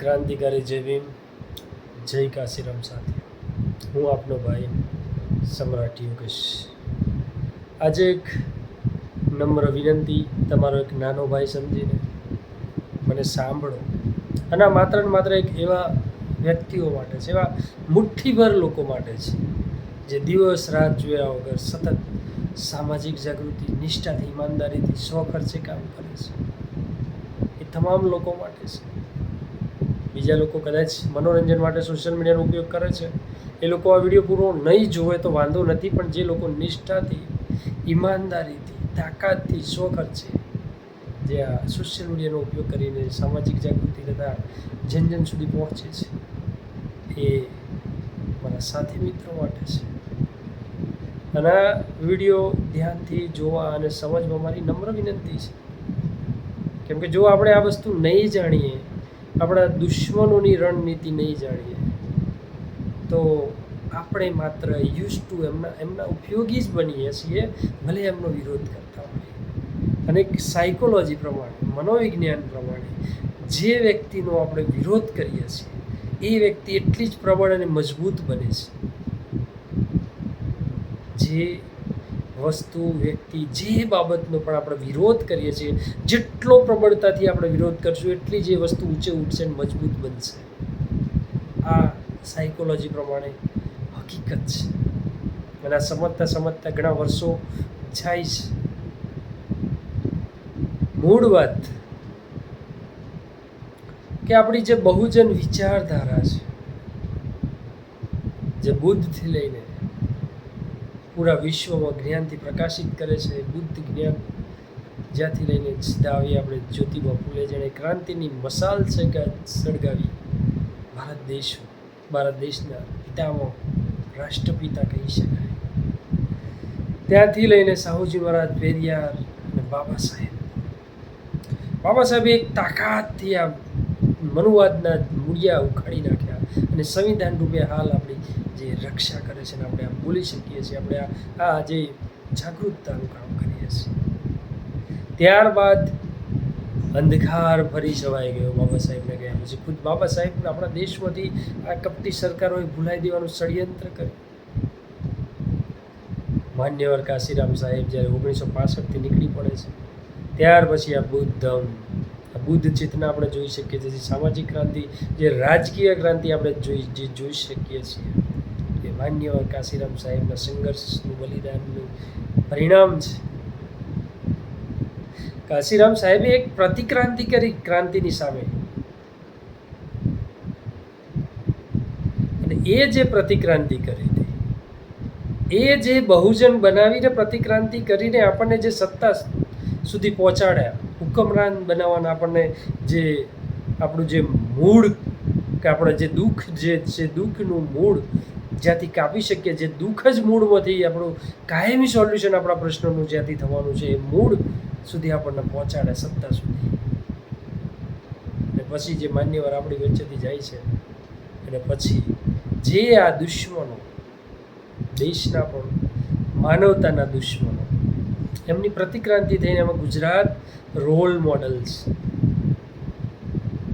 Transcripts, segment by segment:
ક્રાંતિકારી જય ભીમ જય કાશીરામ સાથે. હું આપનો ભાઈ સમ્રાટ યોગેશ. આજે એક નમ્ર વિનંતી તમારો એક નાનો ભાઈ સમજીને મને સાંભળો. અને માત્ર ને માત્ર એક એવા વ્યક્તિઓ માટે છે, એવા મુઠ્ઠીભર લોકો માટે છે, જે દિવસ રાત જોયા વગર સતત સામાજિક જાગૃતિ, નિષ્ઠાથી, ઈમાનદારીથી સ્વખર્ચે કામ કરે છે. એ તમામ લોકો માટે છે. બીજા લોકો કદાચ મનોરંજન માટે સોશિયલ મીડિયાનો ઉપયોગ કરે છે. એ લોકો આ વીડિયો પૂરો નહીં જોવે તો વાંધો નથી, પણ જે લોકો નિષ્ઠાથી, ઈમાનદારીથી, તાકાતથી, સ્વખર્ચે જે આ સોશિયલ મીડિયાનો ઉપયોગ કરીને સામાજિક જાગૃતિ તથા જન જન સુધી પહોંચે છે, એ મારા સાથી મિત્રો માટે છે. અને આ વીડિયો ધ્યાનથી જોવા અને સમજવા મારી નમ્ર વિનંતી છે. કેમ કે જો આપણે આ વસ્તુ નહીં જાણીએ આપણા દુશ્મનોની રણનીતિ નહીં જાણીએ, તો આપણે માત્ર યુઝ ટુ એમના એમના ઉપયોગી જ બનીએ છીએ, ભલે એમનો વિરોધ કરતા હોય. અને સાયકોલોજી પ્રમાણે, મનોવિજ્ઞાન પ્રમાણે, જે વ્યક્તિનો આપણે વિરોધ કરીએ છીએ, એ વ્યક્તિ એટલી જ પ્રબળ અને મજબૂત બને છે, જે વસ્તુ, વ્યક્તિ, જે બાબતનો પણ આપણે વિરોધ કરીએ છીએ, જેટલો પ્રબળતાથી આપણે વિરોધ કરશું, એટલી જ વસ્તુ ઊંચે ઉઠશે અને મજબૂત બનશે. આ સાયકોલોજી પ્રમાણે હકીકત છે. અને આ સમજતા સમજતા ઘણા વર્ષો જાય છે. મૂળ વાત કે આપણી જે બહુજન વિચારધારા છે, જે બુદ્ધથી લઈને પૂરા વિશ્વમાં જ્ઞાનથી પ્રકાશિત કરે છે, બુદ્ધ જ્ઞાન. જ્યાંથી લઈને સીધા આવી આપણે જ્યોતિબા ફૂલે જેણે ક્રાંતિની મસાલ સળગા સળગાવી. ભારત દેશ, ભારત દેશના પિતામાં રાષ્ટ્રપિતા કહી શકાય. ત્યાંથી લઈને સાહુજી મહારાજ પેરિયાર અને બાબા સાહેબ. બાબા સાહેબે એક તાકાતથી આ મનુવાદના મૂળિયા ઉખાડી નાખ્યા અને સંવિધાન રૂપે હાલ જે રક્ષા કરે છે ને આપણે આ બોલી શકીએ છીએ, આપણે આ જે જાગૃતતાનું કામ કરીએ છીએ. ત્યારબાદ અંધકાર ભરી છવાઈ ગયો બાબા સાહેબને ગયા પછી. ખુદ બાબા સાહેબ આપણા દેશમાંથી આ કપટી સરકારોએ ભૂલાઈ દેવાનું ષડયંત્ર કર્યું. માન્યવર કાશીરામ સાહેબ જ્યારે ઓગણીસો પાસઠથી નીકળી પડે છે, ત્યાર પછી આ બુદ્ધમ, આ બુદ્ધ ચેતના આપણે જોઈ શકીએ છીએ. સામાજિક ક્રાંતિ, જે રાજકીય ક્રાંતિ આપણે જોઈ જે જોઈ શકીએ છીએ. માન્યવર કાશીરામ સાહેબના સંઘર્ષનું બલિદાનનું પરિણામ છે. કાશીરામ સાહેબે એક પ્રતિક્રાંતિ કરી ક્રાંતિની સામે. અને એ જે પ્રતિક્રાંતિ કરી હતી, એ જે બહુજન બનાવીને પ્રતિક્રાંતિ કરીને આપણને જે સત્તા સુધી પહોંચાડ્યા, હુકમરાન બનાવવાના આપણને જે આપણું જે મૂળ, કે આપણે જે દુઃખ, જે છે દુઃખનું મૂળ જ્યાંથી કાપી શકીએ, જે દુઃખ જ મૂળમાંથી આપણું કાયમી સોલ્યુશન આપણા પ્રશ્નોનું જ્યાંથી થવાનું છે, એ મૂળ સુધી આપણને પહોંચાડે સત્તા સુધી. અને પછી જે માન્યવર આપણી વચ્ચેથી જાય છે, અને પછી જે આ દુશ્મનો દેશના પણ માનવતાના દુશ્મનો, એમની પ્રતિક્રાંતિ થઈને એમાં ગુજરાત રોલ મોડલ્સ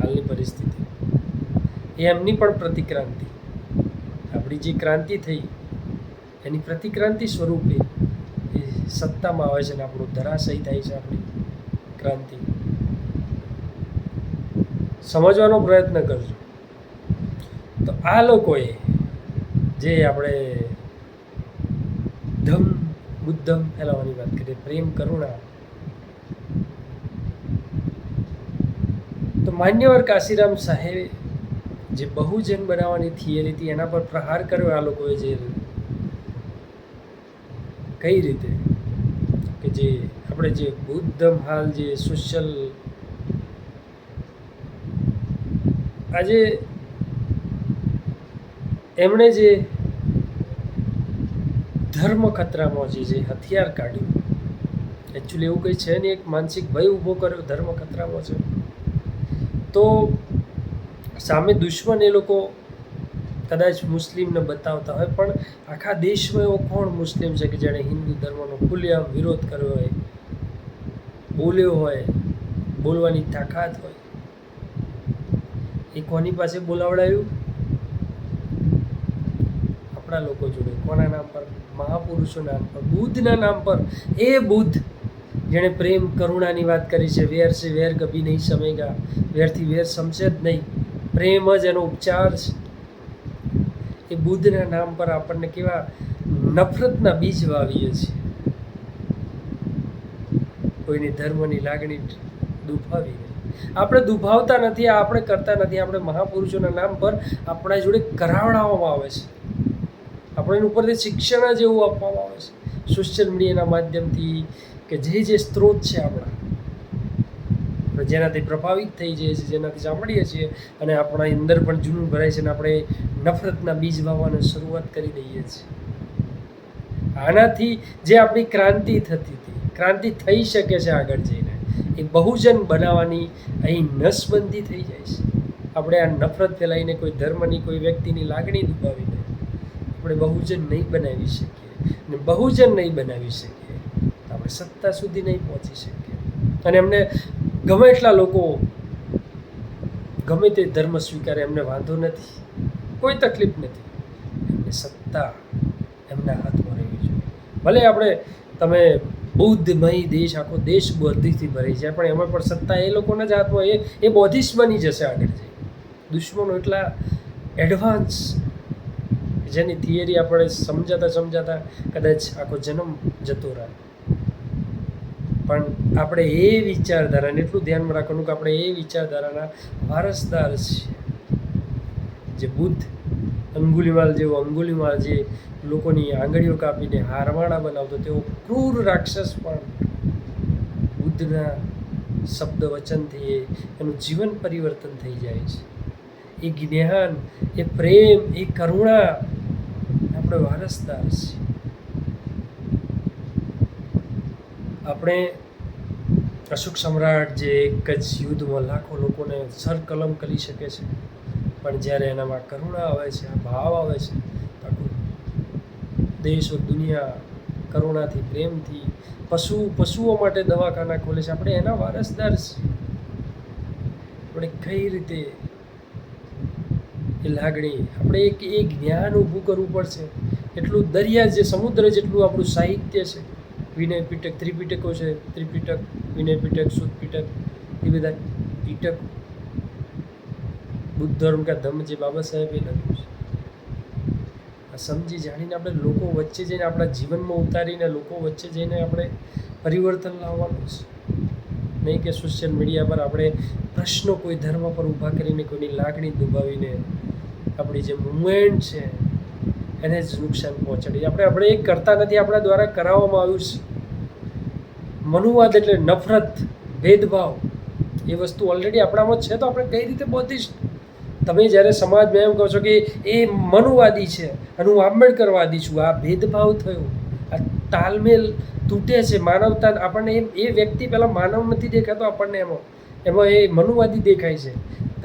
હાલની પરિસ્થિતિ. એ એમની પણ પ્રતિક્રાંતિ. આપણી જે ક્રાંતિ થઈ, એની પ્રતિક્રાંતિ સ્વરૂપે એ સત્તામાં આવે છે ને આપણું ધરાશય થાય છે આપણી ક્રાંતિ. સમજવાનો પ્રયત્ન કરજો. તો આ લોકોએ જે આપણે ધમ બુદ્ધમ ફેલાવવાની વાત કરીએ પ્રેમ, કરુણા, તો માન્યવર કાશીરામ સાહેબે જે બહુજન બનાવવાની થિયરી હતી, એના પર પ્રહાર કર્યો આ લોકોએ જે કઈ રીતે? કે જે આપણે જે બુદ્ધમ હાલ જે સોશિયલ આજે એમણે જે ધર્મ ખતરામાં જે હથિયાર કાઢ્યું. એકચ્યુઅલી એવું કંઈ છે નહીં, એક માનસિક ભય ઊભો કર્યો ધર્મ ખતરામાં છે. તો સામે દુશ્મન એ લોકો કદાચ મુસ્લિમને બતાવતા હોય, પણ આખા દેશમાં એવો કોણ મુસ્લિમ છે કે જેણે હિન્દુ ધર્મનો ખુલ્લેઆમ વિરોધ કર્યો હોય, બોલ્યો હોય, બોલવાની તાકાત હોય? એ કોની પાસે બોલાવડાયું? આપણા લોકો જોડે. કોના નામ પર? મહાપુરુષો નામ પર. બુદ્ધના નામ પર. એ બુદ્ધ, જેણે પ્રેમ, કરુણાની વાત કરી છે, વેર છે, વેર કભી નહીં સમેગા વેરથી વેર સમશે જ નહીં. પ્રેમ જ એનો ઉપચાર છે. એ બુદ્ધના નામ પર આપણને કેવા નફરતના બીજ વાવીએ છીએ. કોઈની ધર્મની લાગણી દુભાવી આપણે દુભાવતા નથી, આપણે કરતા નથી, આપણે મહાપુરુષોના નામ પર આપણા જોડે કરાવડાવવામાં આવે છે. આપણે એની ઉપરથી શિક્ષણ જ એવું આપવામાં આવે છે. સોશિયલ મીડિયાના માધ્યમથી કે જે જે સ્ત્રોત છે આપણા. જેનાથી પ્રભાવિત થઈ જઈએ છીએ, જેનાથી સાંભળીએ છીએ અને આપણા અંદર પણ જૂનું ભરાય છે અને આપણે નફરતના બીજ વાવવાની શરૂઆત કરી દઈએ છીએ. આનાથી જે આપણી ક્રાંતિ થતી હતી, ક્રાંતિ થઈ શકે છે આગળ જઈને, એ બહુજન બનાવવાની અહીં નસબંધી થઈ જાય છે. આપણે આ નફરત ફેલાઈને કોઈ ધર્મની, કોઈ વ્યક્તિની લાગણી દુભાવીને આપણે બહુજન નહીં બનાવી શકીએ અને બહુજન નહીં બનાવી શકીએ આપણે સત્તા સુધી નહીં પહોંચી શકીએ. અને એમને ગમે એટલા લોકો ગમે તે ધર્મ સ્વીકારે, એમને વાંધો નથી, કોઈ તકલીફ નથી. એમની સત્તા એમના હાથમાં રહેવી જોઈએ. ભલે આપણે, તમે બૌદ્ધમય દેશ, આખો દેશ બૌદ્ધિથી ભરી જાય, પણ એમાં પણ સત્તા એ લોકોના જ હાથમાં એ એ બોધિસ્ટ બની જશે આગળ જઈ. દુશ્મનો એટલા એડવાન્સ જેની થિયરી આપણે સમજાતા સમજાતા કદાચ આખો જન્મ જતો રહે. પણ આપણે એ વિચારધારાને એટલું ધ્યાનમાં રાખવાનું કે આપણે એ વિચારધારાના વારસદાર છીએ. જે બુદ્ધ અંગુલીમાલ જેવો અંગુલીમાલ જે લોકોની આંગળીઓ કાપીને હારવાણા બનાવતો તેવો ક્રૂર રાક્ષસ પણ બુદ્ધના શબ્દ વચનથી એ એનું જીવન પરિવર્તન થઈ જાય છે. એ જ્ઞાન, એ પ્રેમ, એ કરુણા આપણે વારસદાર છીએ. આપણે અશોક સમ્રાટ જે એક જ યુદ્ધમાં લાખો લોકોને સરકલમ કરી શકે છે, પણ જ્યારે એનામાં કરુણા આવે છે, આ ભાવ આવે છે આખું દેશ દુનિયા કરુણાથી, પ્રેમથી, પશુ, પશુઓ માટે દવાખાના ખોલે છે. આપણે એના વારસદાર છીએ. આપણે કઈ રીતે એ લાગણી, આપણે એક એ જ્ઞાન ઊભું કરવું પડશે. એટલું દરિયા જે સમુદ્ર જેટલું આપણું સાહિત્ય છે વિનય પીટક ત્રિપીટકો છે, ત્રિપીટક, વિનય પીટક શુદ્ધ પીટક એ બધા પીટક બુદ્ધ ધર્મ કા ધમ્મ જે બાબા સાહેબે લખ્યું છે. આ સમજી જાણીને આપણે લોકો વચ્ચે જઈને આપણા જીવનમાં ઉતારીને લોકો વચ્ચે જઈને આપણે પરિવર્તન લાવવાનું છે. નહીં કે સોશિયલ મીડિયા પર આપણે પ્રશ્નો કોઈ ધર્મ પર ઊભા કરીને કોઈની લાગણી દુભાવીને આપણી જે મુવમેન્ટ છે, એને જ નુકસાન પહોંચાડી. આપણે આપણે એ કરતા નથી, આપણા દ્વારા કરાવવામાં આવ્યું છે. મનુવાદ એટલે નફરત, ભેદભાવ, એ વસ્તુ ઓલરેડી આપણામાં છે, તો આપણે કઈ રીતે બોધીશ તમે જ્યારે સમાજમાં એમ કહો છો કે એ મનુવાદી છે અને હું આંબેડકરવાદી છું, આ ભેદભાવ થયો, આ તાલમેલ તૂટે છે, માનવતા આપણને એમ, એ વ્યક્તિ પહેલાં માનવ નથી દેખાતો આપણને એમાં એમાં એ મનુવાદી દેખાય છે.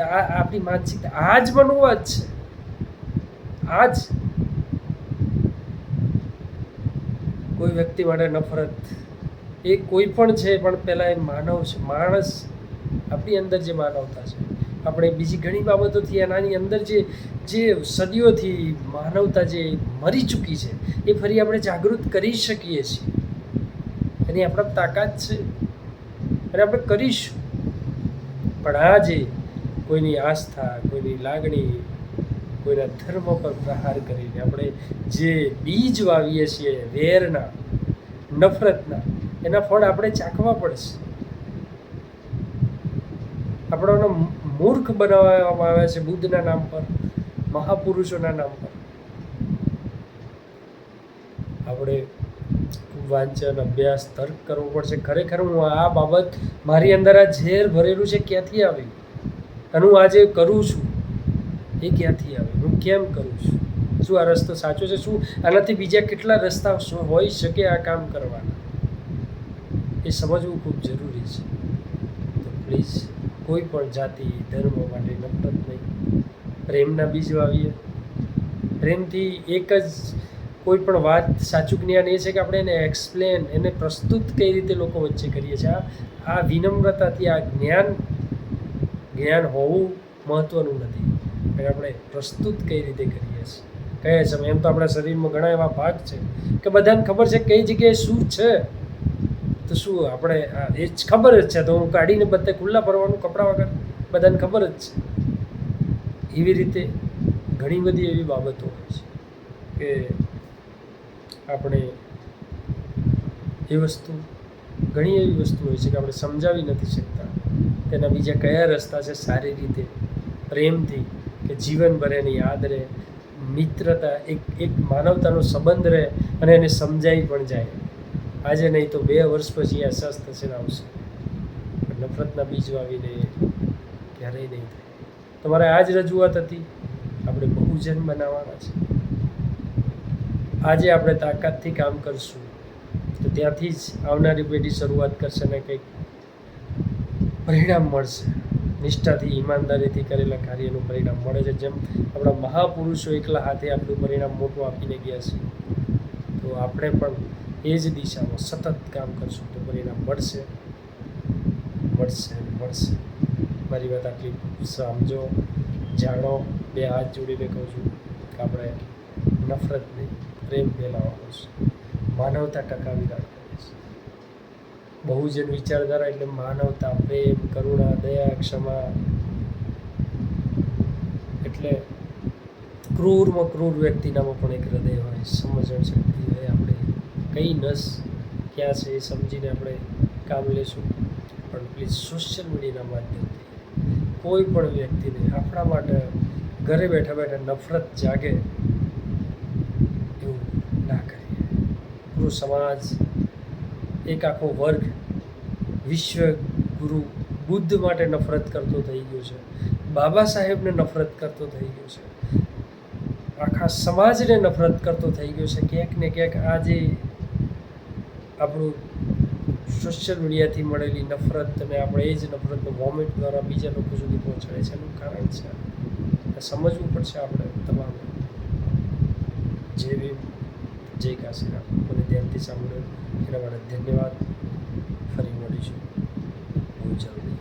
આ આપણી માનસિકતા, આ જ મનુવાદ છે. આ જ. કોઈ વ્યક્તિ માટે નફરત. એ કોઈ પણ છે, પણ પહેલાં એ માનવ છે. માણસ આપણી અંદર જે માનવતા છે. આપણે બીજી ઘણી બાબતોથી એનાની અંદર જે જે સદીઓથી માનવતા જે મરી ચૂકી છે, એ ફરી આપણે જાગૃત કરી શકીએ છીએ. એની આપણા તાકાત છે. અને આપણે કરીશું. પણ આજે કોઈની આસ્થા, કોઈની લાગણી, કોઈના ધર્મ પર પ્રહાર કરીને આપણે જે બીજ વાવીએ છીએ, વેરના, નફરતના એના ફળ આપણે ચાખવા પડશે. આપણને મૂર્ખ બનાવવામાં આવે છે બુદ્ધના નામ પર, મહાપુરુષોના નામ પર. આપણે વાંચન, અભ્યાસ, તર્ક કરવો પડશે. ખરેખર હું આ બાબત મારી અંદર આ ઝેર ભરેલું છે ક્યાંથી આવ્યું અને હું આજે કરું છું? એ ક્યાંથી આવે? હું કેમ કરું છું? શું આ રસ્તો સાચો છે? શું આનાથી બીજા કેટલા રસ્તા શું હોઈ શકે આ કામ કરવાના? એ સમજવું ખૂબ જરૂરી છે. તો પ્લીઝ કોઈ પણ જાતિ, ધર્મ માટે નફરત નહીં. પ્રેમના બીજ વાવીએ. પ્રેમથી એક જ કોઈ પણ વાત સાચું જ્ઞાન એ છે કે આપણે એને એક્સપ્લેન એને પ્રસ્તુત કઈ રીતે લોકો વચ્ચે કરીએ છીએ. આ આ વિનમ્રતાથી આ જ્ઞાન જ્ઞાન હોવું મહત્ત્વનું નથી. પણ આપણે પ્રસ્તુત કઈ રીતે કરીએ છીએ? કયા સમય? એમ તો આપણા શરીરમાં ઘણા એવા ભાગ છે કે બધાને ખબર છે કઈ જગ્યાએ શું છે. તો શું આપણે એ જ ખબર જ છે. તો હું કાઢીને બધે ખુલ્લા ભરવાનું કપડાં વગર બધાને ખબર જ છે. એવી રીતે ઘણી બધી એવી બાબતો હોય છે કે આપણે એ વસ્તુ, ઘણી એવી વસ્તુ હોય છે કે આપણે સમજાવી નથી શકતા. તેના બીજા કયા રસ્તા છે? સારી રીતે, પ્રેમથી, કે જીવનભર એની યાદ રહે, મિત્રતા, એક એક માનવતાનો સંબંધ રહે અને એને સમજાઈ પણ જાય. આજે નહીં તો બે વર્ષ પછી આ અહેસાસ થશે આવશે. નફરતના બીજો આવીને ક્યારેય નહીં થાય. તમારે આ જ રજૂઆત હતી. આપણે બહુજન બનાવવાના છે. આજે આપણે તાકાતથી કામ કરશું. તો ત્યાંથી જ આવનારી પેઢી શરૂઆત કરશે ને કંઈક પરિણામ મળશે. નિષ્ઠાથી, ઈમાનદારીથી કરેલા કાર્યનું પરિણામ મળે છે. જેમ આપણા મહાપુરુષો એકલા હાથે આટલું પરિણામ મોટું આપીને ગયા છે. તો આપણે પણ એ જ દિશામાં સતત કામ કરશું તો પરિણામ મળશે. મળશે મળશે. મારી વાત આટલી સમજો, જાણો, બે હાથ જોડીને કહું છું કે આપણે નફરત નહીં, પ્રેમ ફેલાવવાનો છે. માનવતા ટકાવી રાખવાની છે. બહુજન વિચારધારા એટલે માનવતા, પ્રેમ, કરુણા, દયા, ક્ષમા. એટલે ક્રૂરમાં ક્રૂર વ્યક્તિનામાં પણ એક હૃદય હોય, સમજણ શક્તિ કઈ નસ ક્યાં છે એ સમજીને આપણે કામ લેશું. પણ પ્લીઝ સોશિયલ મીડિયાના માધ્યમથી કોઈ પણ વ્યક્તિને આપણા માટે ઘરે બેઠા બેઠા નફરત જાગે એવું ના કરીએ. પૂરો સમાજ, એક આખો વર્ગ, વિશ્વ ગુરુ બુદ્ધ માટે નફરત કરતો થઈ ગયો છે. બાબા સાહેબને નફરત કરતો થઈ ગયો છે. આખા સમાજને નફરત કરતો થઈ ગયો છે. ક્યાંક ને ક્યાંક આજે આપણું સોશિયલ મીડિયાથી મળેલી નફરત અને આપણે એ જ નફરતને વોમિટ દ્વારા બીજા લોકો સુધી પહોંચાડે છે. એનું કારણ છે સમજવું પડશે આપણે તમામ જે બી જય કાશીરામ મને ધ્યાનથી સાંભળ્યું. એના માટે ધન્યવાદ. ફરી મળીશું. બહુ જલ્દી